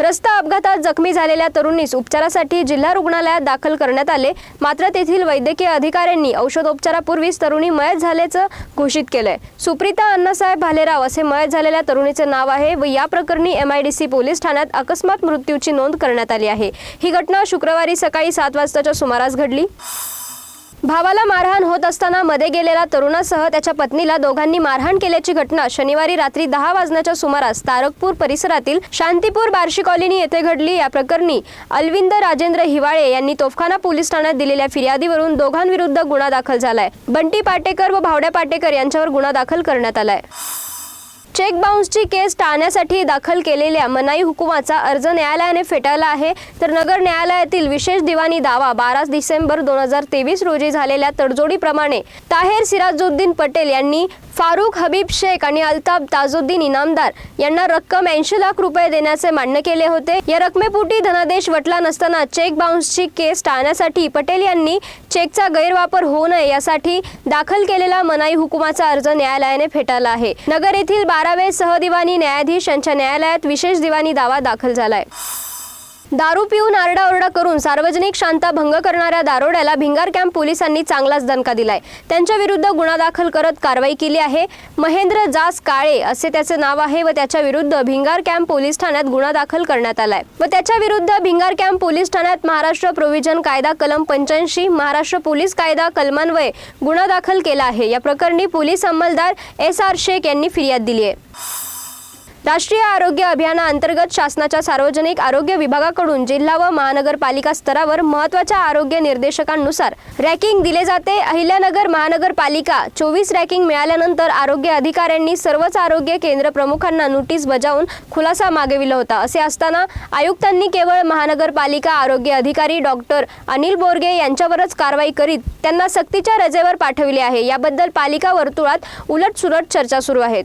रस्ता अपघातात जखमी झालेल्या तरुणीस उपचारासाठी जिल्हा रुग्णालयात दाखल करण्यात आले. मात्र तेथील वैद्यकीय अधिकाऱ्यांनी औषधोपचारापूर्वीच तरुणी मयत झाल्याचं घोषित केलंय. सुप्रिता अण्णासाहेब भालेराव असे मयत झालेल्या तरुणीचे नाव आहे व या प्रकरणी एमआयडीसी पोलीस ठाण्यात अकस्मात मृत्यूची नोंद करण्यात आली आहे. ही घटना शुक्रवारी सकाळी सात वाजताच्या सुमारास घडली. भावाला मारहाण होत असताना मध्ये गेलेला तरुणासह त्याच्या पत्नीला दोघांनी मारहाण केल्याची घटना शनिवारी रात्री दहा वाजण्याच्या सुमारास तारकपूर परिसरातील शांतीपूर बार्शी कॉलनी येथे घडली. या प्रकरणी अल्विंद राजेंद्र हिवाळे यांनी तोफखाना पोलीस ठाण्यात दिलेल्या फिर्यादीवरून दोघांविरुद्ध गुन्हा दाखल झालाय. बंटी पाटेकर व भावड्या पाटेकर यांच्यावर गुन्हा दाखल करण्यात आलाय. चेक बाउन्सची केस टाळण्यासाठी दाखल केलेल्या मनाई हुकुमाचा अर्ज न्यायालयाने फेटाळला आहे. तर नगर न्यायालयातील विशेष दिवाणी दावा बारा डिसेंबर दोन हजार तेवीस रोजी झालेल्या तडजोडीप्रमाणे ताहेर सिराजुद्दीन पटेल यांनी फारुख हबीब शेख आणि अल्ताफ ताजुद्दीन इनामदार यांना रक्कम ऐंशी लाख रुपये देण्याचे मान्य केले होते. या रकमेपोटी धनादेश वटला नसताना चेक बाउन्सची केस टाळण्यासाठी पटेल यांनी चेकचा गैरवापर होऊ नये यासाठी दाखल केलेला मनाई हुकुमाचा अर्ज न्यायालयाने फेटाळला आहे. नगर येथील बारावे सहदिवाणी न्यायाधीश यांच्या न्यायालयात विशेष दिवाणी दावा दाखल झालाय. दारू पिऊन आरडाओरडा करून सार्वजनिक शांता भंग करणाऱ्या दारोड्याला भिंगार कॅम्प पोलिसांनी चांगलाच दणका दिलाय. त्यांच्या विरुद्ध गुन्हा दाखल करत कारवाई केली आहे. महेंद्र जास काळे असे त्याचे नाव आहे व त्याच्या विरुद्ध भिंगार कॅम्प पोलीस ठाण्यात गुन्हा दाखल करण्यात आलाय. व त्याच्या विरुद्ध भिंगार कॅम्प पोलीस ठाण्यात महाराष्ट्र प्रोव्हिजन कायदा कलम पंच्याऐंशी महाराष्ट्र पोलीस कायदा कलमान्वये गुन्हा दाखल केला आहे. या प्रकरणी पोलीस अंमलदार एस आर शेख यांनी फिर्याद दिली आहे. राष्ट्रीय आरोग्य अभियानाअंतर्गत शासनाच्या सार्वजनिक आरोग्य विभागाकडून जिल्हा व महानगरपालिका स्तरावर महत्त्वाच्या आरोग्य निर्देशकांनुसार रॅकिंग दिले जाते. अहिल्यानगर महानगरपालिका चोवीस रॅकिंग मिळाल्यानंतर आरोग्य अधिकाऱ्यांनी सर्वच आरोग्य केंद्र प्रमुखांना नोटीस बजावून खुलासा मागविला होता. असे असताना आयुक्तांनी केवळ महानगरपालिका आरोग्य अधिकारी डॉक्टर अनिल बोरगे यांच्यावरच कारवाई करीत त्यांना सक्तीच्या रजेवर पाठविले आहे. याबद्दल पालिका वर्तुळात उलटसुलट चर्चा सुरू आहेत.